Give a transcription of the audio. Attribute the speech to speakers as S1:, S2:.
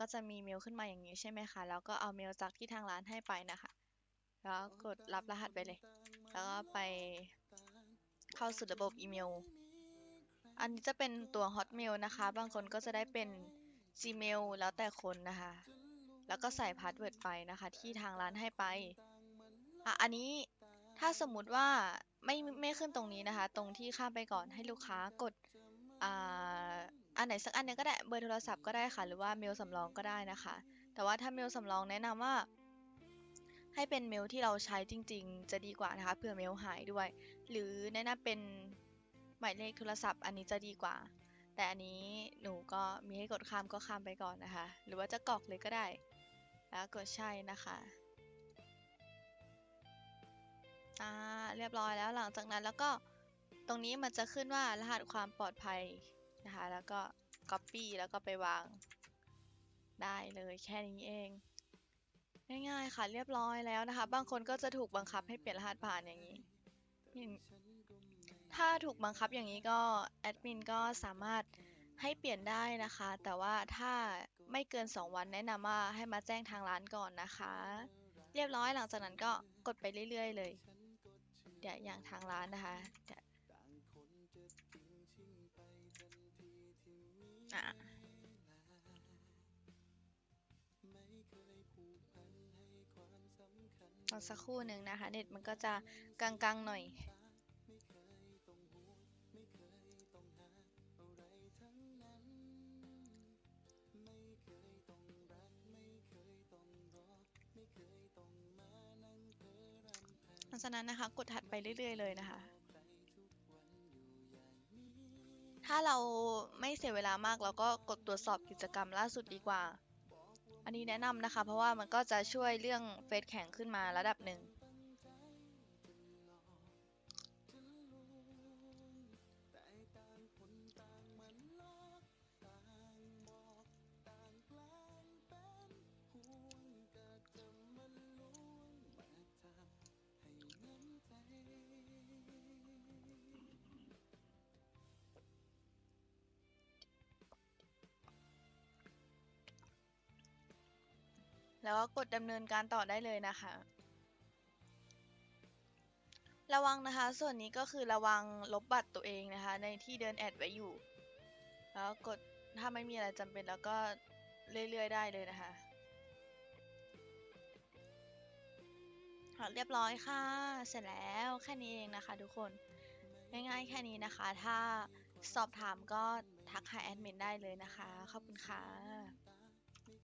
S1: ก็จะมีเมลขึ้นมาอย่างนี้ใช่ไหมคะ แล้วก็เอาเมลจากที่ทางร้านให้ไปนะคะ แล้วกดรับรหัสไปเลย แล้วก็ไปเข้าสู่ระบบอีเมล อันนี้จะเป็นตัว Hotmail นะคะ บางคนก็จะได้เป็น Gmail แล้วแต่คนนะคะ แล้วก็ใส่พาสเวิร์ดไปนะคะ ที่ทางร้านให้ไปอะอันนี้ถ้าสมมุติว่าไม่ไม่ขึ้นตรงนี้นะคะ ตรงที่ข้ามไปก่อนให้ลูกค้ากดอ่า อันไหนสักอันนึงก็ได้เบอร์โทรศัพท์ก็ได้ค่ะ หรือว่าเมลสำรองก็ได้นะคะ แต่ว่าถ้าเมลสำรองแนะนำว่า ให้เป็นเมลที่เราใช้จริง ๆ จะดีกว่านะคะเผื่อเมลหายด้วย หรือแนะนำเป็นหมายเลขโทรศัพท์ อันนี้จะดีกว่า แต่อันนี้หนูก็มีให้กดข้ามก็ข้ามไปก่อนนะคะ หรือว่าจะกรอกเลยก็ได้ แล้วกดใช่นะคะอ่าเรียบร้อยแล้วหลังจากนั้นแล้วก็ตรงนี้มันจะขึ้นว่ารหัสความปลอดภัย นะคะ แล้วก็ copy แล้วก็ไปวางได้เลยแค่นี้เอง ง่ายๆค่ะเรียบร้อยแล้วนะคะ บางคนก็จะถูกบังคับให้เปลี่ยนรหัสผ่านอย่างนี้ ถ้าถูกบังคับอย่างนี้ก็แอดมินก็สามารถให้เปลี่ยนได้นะคะ แต่ว่าถ้าไม่เกิน 2 วันแนะนำว่าให้มาแจ้งทางร้านก่อนนะคะ เรียบร้อยหลังจากนั้นก็กดไปเรื่อยๆ เลย เดี๋ยวอย่างทางร้านนะคะเอะรอสักครู่หนึ่งนะคะ เน็ตมันก็จะกังๆหน่อยหลังจากนั้นนะคะ กดถัดไปเรื่อย ๆ เลยนะคะ ถ้าเราไม่เสียเวลามากเราก็กดตรวจสอบกิจกรรมล่าสุดดีกว่า อันนี้แนะนำนะคะ เพราะว่ามันก็จะช่วยเรื่องเฟซแข็งขึ้นมาระดับหนึ่ง แล้วก็กดดำเนินการต่อได้เลยนะคะ ระวังนะคะ ส่วนนี้ก็คือระวังลบบัตรตัวเองนะคะ ในที่เดินแอดไว้อยู่ แล้วกดถ้าไม่มีอะไรจำเป็นแล้วก็เรื่อยๆได้เลยนะคะเรียบร้อยค่ะ เสร็จแล้วแค่นี้เองนะคะทุกคน ง่ายๆแค่นี้นะคะ ถ้าสอบถามก็ทักหาแอดมินได้เลยนะคะ ขอบคุณค่ะ